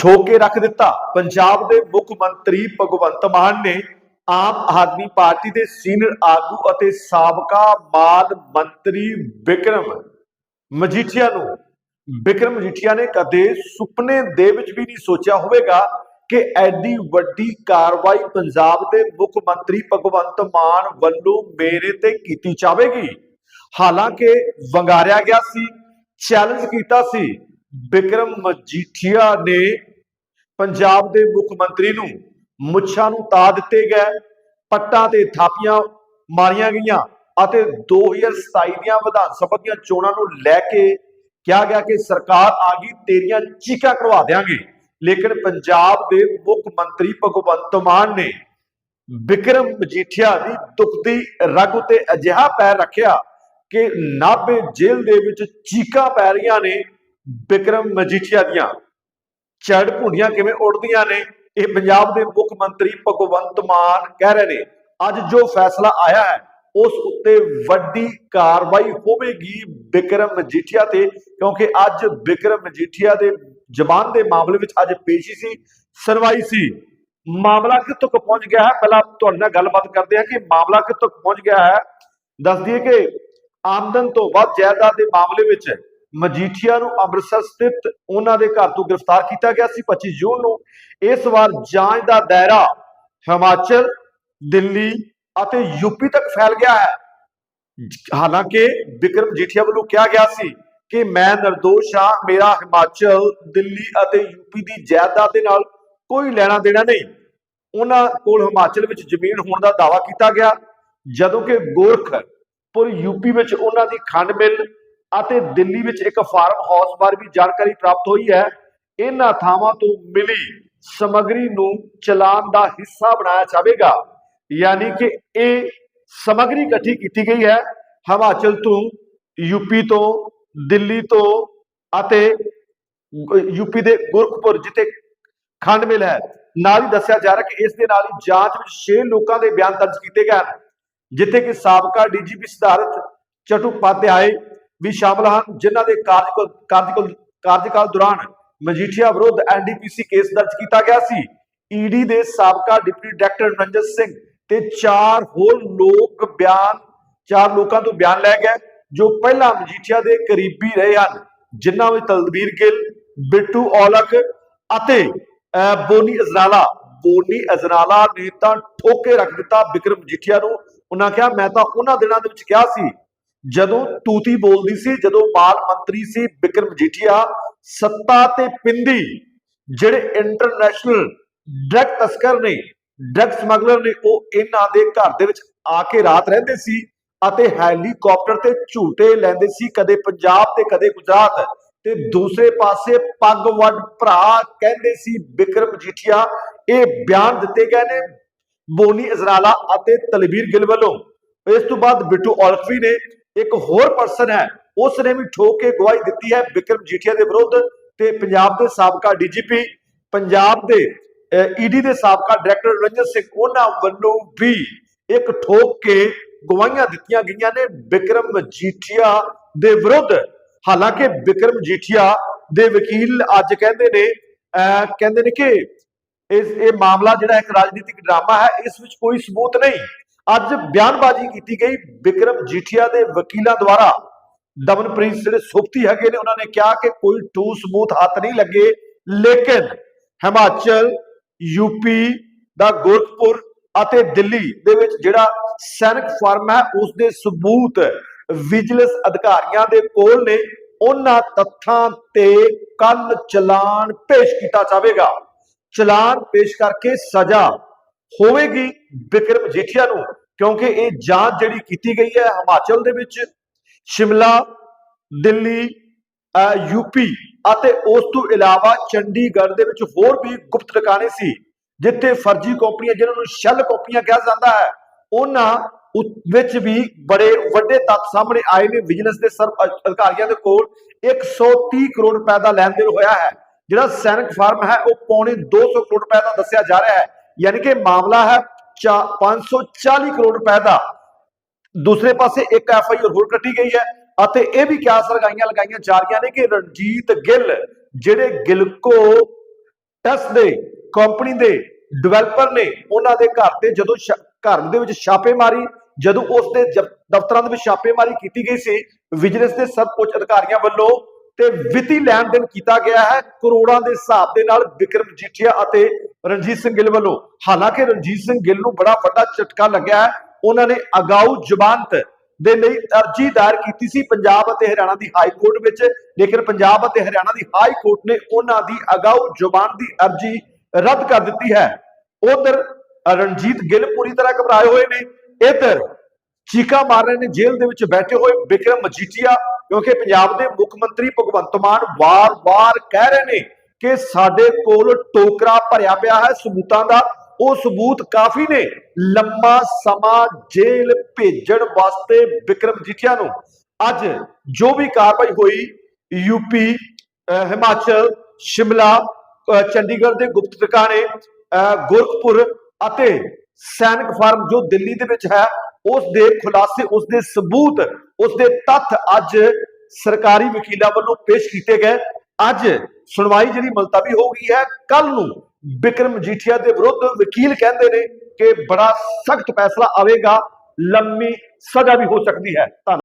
ਠੋਕੇ ਰੱਖ ਦਿੱਤਾ। ਪੰਜਾਬ ਦੇ ਮੁੱਖ ਮੰਤਰੀ ਭਗਵੰਤ ਮਾਨ ਨੇ ਆਮ ਆਦਮੀ ਪਾਰਟੀ ਦੇ ਸੀਨੀਅਰ ਆਗੂ ਅਤੇ ਸਾਬਕਾ ਮਾਲ ਮੰਤਰੀ ਵਿਕਰਮ ਮਜੀਠੀਆ ਨੂੰ। ਵਿਕਰਮ ਮਜੀਠੀਆ ਨੇ ਕਦੇ ਸੁਪਨੇ ਦੇ ਵਿੱਚ ਵੀ ਨਹੀਂ ਸੋਚਿਆ ਹੋਵੇਗਾ ਕਿ ਐਡੀ ਵੱਡੀ ਕਾਰਵਾਈ ਪੰਜਾਬ ਦੇ ਮੁੱਖ ਮੰਤਰੀ ਭਗਵੰਤ ਮਾਨ ਵੱਲੋਂ ਮੇਰੇ ਤੇ ਕੀਤੀ ਜਾਵੇਗੀ। ਹਾਲਾਂਕਿ ਵੰਗਾਰਿਆ ਗਿਆ ਸੀ ਚੈਲੰਜ ਕੀਤਾ ਸੀ। ਵਿਕਰਮ ਮਜੀਠੀਆ ਨੇ ਪੰਜਾਬ ਦੇ ਮੁੱਖ ਮੰਤਰੀ ਨੂੰ ਮੁੱਛਾਂ ਨੂੰ ਤਾ ਦਿੱਤੇ ਗਏ, ਪੱਟਾਂ ਤੇ ਥਾਪੀਆਂ ਮਾਰੀਆਂ ਗਈਆਂ ਅਤੇ 2027 ਦੀਆਂ ਵਿਧਾਨ ਸਭਾ ਦੀਆਂ ਚੋਣਾਂ ਨੂੰ ਲੈ ਕੇ ਕਿਹਾ ਗਿਆ ਕਿ ਸਰਕਾਰ ਆ ਗਈ, ਤੇਰੀਆਂ ਚੀਕਾਂ ਕਰਵਾ ਦੇਾਂਗੇ ਲੇਕਿਨ ਪੰਜਾਬ ਦੇ ਮੁੱਖ ਮੰਤਰੀ ਭਗਵੰਤ ਮਾਨ ਨੇ ਵਿਕਰਮ ਮਜੀਠੀਆ ਦੀ ਦੁਖਦੀ ਰਗ ਉਤੇ ਅਜਿਹਾ ਪੈਰ ਰੱਖਿਆ ਕਿ ਨਾਭੇ ਜੇਲ੍ਹ ਦੇ ਵਿੱਚ ਚੀਕਾਂ ਪੈ ਰਹੀਆਂ ਨੇ ਵਿਕਰਮ ਮਜੀਠੀਆ ਦੀਆਂ। ਚੜ ਭੁੰਡੀਆਂ ਕਿਵੇਂ ਉੱਡਦੀਆਂ ਨੇ? ਇਹ ਪੰਜਾਬ ਦੇ ਮੁੱਖ ਮੰਤਰੀ ਭਗਵੰਤ ਮਾਨ ਕਹਿ ਰਹੇ ਨੇ, ਅੱਜ ਜੋ ਫੈਸਲਾ ਆਇਆ ਹੈ, ਉਸ ਉੱਤੇ ਵੱਡੀ ਕਾਰਵਾਈ ਹੋਵੇਗੀ ਵਿਕਰਮ ਮਜੀਠੀਆ ਤੇ, ਕਿਉਂਕਿ ਅੱਜ ਵਿਕਰਮ ਮਜੀਠੀਆ ਦੇ ਜ਼ਬਾਨ ਦੇ ਮਾਮਲੇ ਵਿੱਚ ਅੱਜ ਪੇਸ਼ੀ ਸੀ ਸੁਣਵਾਈ ਸੀ। ਮਾਮਲਾ ਕਿੱਥੋਂ ਪਹੁੰਚ ਗਿਆ ਹੈ? ਪਹਿਲਾਂ ਤੁਹਾਡੇ ਨਾਲ ਗੱਲਬਾਤ ਕਰਦੇ ਹਾਂ ਕਿ ਮਾਮਲਾ ਕਿੱਥੋਂ ਪਹੁੰਚ ਗਿਆ ਹੈ। ਦੱਸ ਦਈਏ ਕਿ ਆਮਦਨ ਤੋਂ ਵੱਧ ਜਾਇਦਾਦ ਦੇ ਮਾਮਲੇ ਵਿੱਚ ਮਜੀਠੀਆ ਨੂੰ ਅੰਮ੍ਰਿਤਸਰ ਸਥਿਤ ਉਹਨਾਂ ਦੇ ਘਰ ਤੋਂ ਗ੍ਰਿਫਤਾਰ ਕੀਤਾ ਗਿਆ ਸੀ 25 ਜੂਨ ਨੂੰ। ਇਸ ਵਾਰ ਜਾਂਚ ਦਾ ਦਾਇਰਾ ਹਿਮਾਚਲ, ਦਿੱਲੀ ਅਤੇ ਯੂਪੀ ਤੱਕ ਫੈਲ ਗਿਆ ਹੈ। ਹਾਲਾਂਕਿ ਵਿਕਰਮ ਜੀਠੀਆ ਵੱਲੋਂ ਕਿਹਾ ਗਿਆ ਸੀ ਕਿ ਮੈਂ ਨਿਰਦੋਸ਼ ਹਾਂ, ਮੇਰਾ ਹਿਮਾਚਲ, ਦਿੱਲੀ ਅਤੇ ਯੂਪੀ ਦੀ ਜਾਇਦਾਦ ਦੇ ਨਾਲ ਕੋਈ ਲੈਣਾ ਦੇਣਾ ਨਹੀਂ। ਉਹਨਾਂ ਕੋਲ ਹਿਮਾਚਲ ਵਿੱਚ ਜ਼ਮੀਨ ਹੋਣ ਦਾ ਦਾਅਵਾ ਕੀਤਾ ਗਿਆ, ਜਦੋਂ ਕਿ ਗੋਰਖਪੁਰ ਯੂਪੀ ਵਿੱਚ ਉਹਨਾਂ ਦੀ ਖੰਡ ਮਿਲ ਅਤੇ ਦਿੱਲੀ ਵਿੱਚ ਇੱਕ ਫਾਰਮ ਹਾਊਸ ਬਾਰੇ ਵੀ ਜਾਣਕਾਰੀ ਪ੍ਰਾਪਤ ਹੋਈ ਹੈ। ਇਹਨਾਂ ਥਾਵਾਂ ਤੋਂ ਮਿਲੀ ਸਮੱਗਰੀ ਨੂੰ ਚਲਾਨ ਦਾ ਹਿੱਸਾ ਬਣਾਇਆ ਜਾਵੇਗਾ। ਯਾਨੀ ਕਿ ਇਹ ਸਮੱਗਰੀ ਇਕੱਠੀ ਕੀਤੀ ਗਈ ਹੈ। ਹਿਮਾਚਲ ਤੋਂ ਯੂਪੀ ਤੋਂ, ਦਿੱਲੀ ਤੋਂ ਅਤੇ ਯੂਪੀ ਦੇ ਗੁਰਖਪੁਰ ਜਿੱਥੇ ਖੰਡ ਮਿਲ ਹੈ। ਨਾਲ ਹੀ ਦੱਸਿਆ ਜਾ ਰਿਹਾ ਕਿ ਇਸ ਦੇ ਨਾਲ ਹੀ ਜਾਂਚ ਵਿੱਚ 6 ਲੋਕਾਂ ਦੇ ਬਿਆਨ ਦਰਜ ਕੀਤੇ ਗਏ ਹਨ। ਜਿੱਥੇ ਕਿ ਸਾਬਕਾ ਡੀਜੀਪੀ ਸਿਧਾਰਥ ਚਟੋਪਾਧਿਆਏ ਵੀ ਸ਼ਾਮਲ ਹਨ ਜਿਨ੍ਹਾਂ ਦੇ ਕਾਰਜਕਾਲ ਕਾਰਜਕਾਲ ਕਾਰਜਕਾਲ ਦੌਰਾਨ ਮਜੀਠੀਆ ਵਿਰੁੱਧ ਐਨਡੀਪੀਸੀ ਕੇਸ ਦਰਜ ਕੀਤਾ ਗਿਆ ਸੀ। ਈਡੀ ਦੇ ਸਾਬਕਾ ਡਿਪਟੀ ਡਾਇਰੈਕਟਰ ਰੰਜਨ ਸਿੰਘ ਤੇ ਚਾਰ ਹੋਰ ਲੋਕ ਬਿਆਨ ਚਾਰ ਲੋਕਾਂ ਤੋਂ ਬਿਆਨ ਲੈ ਗਏ ਜੋ ਪਹਿਲਾਂ ਮਜੀਠੀਆ ਦੇ ਕਰੀਬੀ ਰਹੇ ਹਨ ਜਿਨ੍ਹਾਂ ਵਿੱਚ ਤਲਬੀਰ ਗਿੱਲ ਬਿੱਟੂ ਔਲਖ ਅਤੇ ਅਹ, ਬੋਨੀ ਅਜਰਾਲਾ ਬੋਨੀ ਅਜਰਾਲਾ ਨੇ ਤਾਂ ਠੋਕੇ ਰੱਖ ਦਿੱਤਾ ਬਿਕਰਮ ਮਜੀਠੀਆ ਨੂੰ। ਉਹਨਾਂ ਕਿਹਾ ਮੈਂ ਤਾਂ ਉਹਨਾਂ ਦਿਨਾਂ ਦੇ ਵਿੱਚ ਕਿਹਾ ਸੀ ਜਦੋਂ ਤੂਤੀ ਬੋਲਦੀ ਸੀ, ਜਦੋਂ ਮਾਲ ਮੰਤਰੀ ਸੀ ਵਿਕਰਮ ਮਜੀਠੀਆ ਸੱਤਾ ਤੇ ਪਿੰਦੀ ਜਿਹੜੇ ਇੰਟਰਨੈਸ਼ਨਲ ਡਰਗ ਤਸਕਰ ਨੇ ਡਰਗ ਸਮਗਲਰ ਨੇ, ਉਹ ਇਹਨਾਂ ਦੇ ਘਰ ਦੇ ਵਿੱਚ ਆ ਕੇ ਰਾਤ ਰਹਿੰਦੇ ਸੀ ਅਤੇ ਹੈਲੀਕਾਪਟਰ ਤੇ ਝੂਟੇ ਲੈਂਦੇ ਸੀ, ਕਦੇ ਪੰਜਾਬ ਤੇ ਕਦੇ ਗੁਜਰਾਤ ਤੇ ਦੂਸਰੇ ਪਾਸੇ ਪੱਗ ਵੱਡ ਭਰਾ ਕਹਿੰਦੇ ਸੀ ਬਿਕਰਮ ਮਜੀਠੀਆ ਇਹ ਬਿਆਨ ਦਿੱਤੇ ਗਏ ਨੇ ਬੋਨੀ ਅਜ਼ਰਾਲਾ ਅਤੇ ਤਲਵੀਰ ਗਿੱਲ ਵੱਲੋਂ। ਇਸ ਤੋਂ ਬਾਅਦ ਬਿੱਟੂ ਔਲਖਵੀ ਨੇ। ਇੱਕ ਹੋਰ ਪਰਸਨ ਹੈ ਉਸ ਨੇ ਵੀ ਠੋਕ ਕੇ ਗਵਾਹੀ ਦਿੱਤੀ ਹੈ ਵਿਕਰਮ ਜੀਠੀਆ ਦੇ ਵਿਰੁੱਧ ਤੇ ਪੰਜਾਬ ਦੇ ਸਾਬਕਾ ਡੀਜੀਪੀ, ਪੰਜਾਬ ਦੇ ਈਡੀ ਦੇ ਸਾਬਕਾ ਡਾਇਰੈਕਟਰ ਰੰਜਨ ਸਿੰਘ, ਉਹਨਾਂ ਵੱਲੋਂ ਵੀ ਇੱਕ ਠੋਕ ਕੇ ਗਵਾਹੀਆਂ ਦਿੱਤੀਆਂ ਗਈਆਂ ਨੇ ਵਿਕਰਮ ਜੀਠੀਆ ਦੇ ਵਿਰੁੱਧ। ਹਾਲਾਂਕਿ ਵਿਕਰਮ ਜੀਠੀਆ ਦੇ ਵਕੀਲ ਅੱਜ ਕਹਿੰਦੇ ਨੇ, ਅਹ, ਕਹਿੰਦੇ ਨੇ ਕਿ ਇਸ, ਇਹ ਮਾਮਲਾ ਜਿਹੜਾ ਇੱਕ ਰਾਜਨੀਤਿਕ ਡਰਾਮਾ ਹੈ, ਇਸ ਵਿੱਚ ਕੋਈ ਸਬੂਤ ਨਹੀਂ। ਅੱਜ ਬਿਆਨਬਾਜ਼ੀ ਕੀਤੀ ਗਈ। ਵਿਕਰਮ ਜੀਠੀਆ ਦੇ ਵਕੀਲਾਂ ਦੁਆਰਾ ਦਮਨਪ੍ਰੀਤ ਜਿਹੜੇ ਸੁਖਤੀ ਹੈਗੇ ਨੇ। ਉਹਨਾਂ ਨੇ ਕਿਹਾ ਕਿ ਕੋਈ ਟੂ ਸਬੂਤ ਹੱਥ ਨਹੀਂ ਲੱਗੇ। ਲੇਕਿਨ ਹਿਮਾਚਲ ਯੂਪੀ ਦਾ ਗੋਰਖਪੁਰ ਅਤੇ ਦਿੱਲੀ ਦੇ ਵਿੱਚ ਜਿਹੜਾ ਸੈਨਿਕ ਫਾਰਮ ਹੈ ਉਸ ਦੇ ਸਬੂਤ ਵਿਜੀਲੈਂਸ ਅਧਿਕਾਰੀਆਂ ਦੇ ਕੋਲ ਨੇ। ਉਹਨਾਂ ਤੱਥਾਂ ਤੇ ਕੱਲ ਚਲਾਨ ਪੇਸ਼ ਕੀਤਾ ਜਾਵੇਗਾ। ਚਲਾਨ ਪੇਸ਼ ਕਰਕੇ ਸਜ਼ਾ ਹੋਵੇਗੀ ਵਿਕਰਮ ਜੀਠੀਆ ਨੂੰ। ਕਿਉਂਕਿ ਇਹ ਜਾਂਚ ਜਿਹੜੀ ਕੀਤੀ ਗਈ ਹੈ ਹਿਮਾਚਲ ਦੇ ਵਿੱਚ, ਸ਼ਿਮਲਾ, ਦਿੱਲੀ ਅਹ ਯੂਪੀ ਅਤੇ ਉਸ ਤੋਂ ਇਲਾਵਾ ਚੰਡੀਗੜ੍ਹ ਦੇ ਵਿੱਚ ਹੋਰ ਵੀ ਗੁਪਤ ਟਿਕਾਣੇ ਸੀ, ਜਿੱਥੇ ਫਰਜ਼ੀ ਕੰਪਨੀਆਂ ਜਿਨ੍ਹਾਂ ਨੂੰ ਸ਼ੈਲ ਕੰਪਨੀਆਂ ਕਿਹਾ ਜਾਂਦਾ ਹੈ, ਉਹਨਾਂ ਉ- ਵਿੱਚ ਵੀ ਬੜੇ ਵੱਡੇ ਤੱਥ ਸਾਹਮਣੇ ਆਏ ਨੇ ਵਿਜੀਲੈਂਸ ਦੇ ਸਰ ਅਧਿਕਾਰੀਆਂ ਦੇ ਕੋਲ। 130 ਕਰੋੜ ਰੁਪਏ ਦਾ ਲੈਣ ਦੇਣ ਹੋਇਆ ਹੈ, ਜਿਹੜਾ ਸੈਨਿਕ ਫਾਰਮ ਹੈ, ਉਹ ਪੌਣੇ 200 ਕਰੋੜ ਰੁਪਏ ਦਾ ਦੱਸਿਆ ਜਾ ਰਿਹਾ ਹੈ। ਯਾਨੀ ਕਿ ਮਾਮਲਾ ਹੈ 540 ਕਰੋੜ ਰੁਪਏ ਦਾ। ਦੂਸਰੇ ਪਾਸੇ ਇੱਕ ਐਫ ਹੋਰ ਕੱਟੀ ਗਈ ਹੈ ਅਤੇ ਇਹ ਵੀ ਕਿਆਸ ਲਗਾਈਆਂ ਲਗਾਈਆਂ ਜਾ ਰਹੀਆਂ ਨੇ ਕਿ ਰਣਜੀਤ ਗਿੱਲ, ਜਿਹੜੇ ਗਿਲਕੋ ਟੈਸਟ ਦੇ, ਕੰਪਨੀ ਦੇ ਡਿਵੈਲਪਰ ਨੇ, ਉਹਨਾਂ ਦੇ ਘਰ ਤੇ ਜਦੋਂ ਘਰ ਦੇ ਵਿੱਚ ਛਾਪੇਮਾਰੀ, ਜਦੋਂ ਉਸ ਦੇ ਦਫ਼ਤਰਾਂ ਦੇ ਵਿੱਚ ਛਾਪੇਮਾਰੀ ਕੀਤੀ ਗਈ ਸੀ, ਵਿਜੀਲੈਂਸ ਦੇ ਸਭ ਉੱਚ ਅਧਿਕਾਰੀਆਂ ਵੱਲੋਂ ਤੇ ਵਿੱਤੀ ਲੈਣ ਦੇਣ ਕੀਤਾ ਗਿਆ ਹੈ। ਕਰੋੜਾਂ ਦੇ ਹਿਸਾਬ ਦੇ ਨਾਲ ਵਿਕਰਮ ਜੀਠੀਆ ਅਤੇ ਰਣਜੀਤ ਸਿੰਘ ਗਿੱਲ ਵੱਲੋਂ। ਹਾਲਾਂਕਿ ਰਣਜੀਤ ਸਿੰਘ ਗਿੱਲ ਨੂੰ ਬੜਾ ਵੱਡਾ ਝਟਕਾ ਲੱਗਿਆ ਹੈ। ਉਹਨਾਂ ਨੇ ਅਗਾਊ ਜ਼ਮਾਨਤ ਦੇ ਲਈ ਅਰਜੀ ਦਾਇਰ ਕੀਤੀ ਸੀ ਪੰਜਾਬ ਅਤੇ ਹਰਿਆਣਾ ਦੀ ਹਾਈ ਕੋਰਟ ਵਿੱਚ। ਲੇਕਿਨ ਪੰਜਾਬ ਅਤੇ ਹਰਿਆਣਾ ਦੀ ਹਾਈ ਕੋਰਟ ਨੇ ਉਹਨਾਂ ਦੀ ਅਗਾਊ ਜ਼ਮਾਨਤ ਦੀ ਅਰਜੀ ਰੱਦ ਕਰ ਦਿੱਤੀ ਹੈ। ਉਧਰ ਰਣਜੀਤ ਗਿੱਲ ਪੂਰੀ ਤਰ੍ਹਾਂ ਘਬਰਾਏ ਹੋਏ ਨੇ। ਇਧਰ ਚੀਕਾ ਮਾਰ ਰਹੇ ਨੇ, ਜੇਲ੍ਹ ਦੇ ਵਿੱਚ ਬੈਠੇ ਹੋਏ ਬਿਕਰਮ ਮਜੀਠੀਆ, ਕਿਉਂਕਿ ਪੰਜਾਬ ਦੇ ਮੁੱਖ ਮੰਤਰੀ ਭਗਵੰਤ ਮਾਨ ਵਾਰ-ਵਾਰ ਕਹਿ ਰਹੇ ਨੇ ਕਿ ਸਾਡੇ ਕੋਲ ਟੋਕਰਾ ਭਰਿਆ ਪਿਆ ਹੈ ਸਬੂਤਾਂ ਦਾ। ਉਹ ਸਬੂਤ ਕਾਫੀ ਨੇ। ਲੰਮਾ ਸਮਾਂ ਜੇਲ੍ਹ ਭੇਜਣ ਵਾਸਤੇ ਬਿਕਰਮ ਮਜੀਠੀਆ ਨੂੰ। ਅੱਜ ਜੋ ਵੀ ਕਾਰਵਾਈ ਹੋਈ ਯੂਪੀ ਹਿਮਾਚਲ, ਸ਼ਿਮਲਾ ਚੰਡੀਗੜ੍ਹ ਦੇ ਗੁਪਤ ਟਿਕਾਣੇ ਗੁਰਖਪੁਰ ਅਤੇ ਸੈਨਿਕ ਫਾਰਮ ਜੋ ਦਿੱਲੀ ਦੇ ਵਿੱਚ ਹੈ ਉਸ ਦੇ ਖੁਲਾਸੇ ਉਸ ਦੇ ਸਬੂਤ ਉਸ ਦੇ ਤੱਥ ਅੱਜ ਸਰਕਾਰੀ ਵਕੀਲਾਂ ਵੱਲੋਂ ਪੇਸ਼ ਕੀਤੇ ਗਏ। ਅੱਜ ਸੁਣਵਾਈ ਜਿਹੜੀ ਮੁਲਤਵੀ ਹੋ ਗਈ ਹੈ ਕੱਲ ਨੂੰ ਬਿਕਰਮ ਜੀਠੀਆ ਦੇ ਵਿਰੁੱਧ ਵਕੀਲ ਕਹਿੰਦੇ ਨੇ ਕਿ ਬੜਾ ਸਖਤ ਫੈਸਲਾ ਆਵੇਗਾ, ਲੰਮੀ ਸਜ਼ਾ ਵੀ ਹੋ ਸਕਦੀ ਹੈ। ਧੰਨਵਾਦ।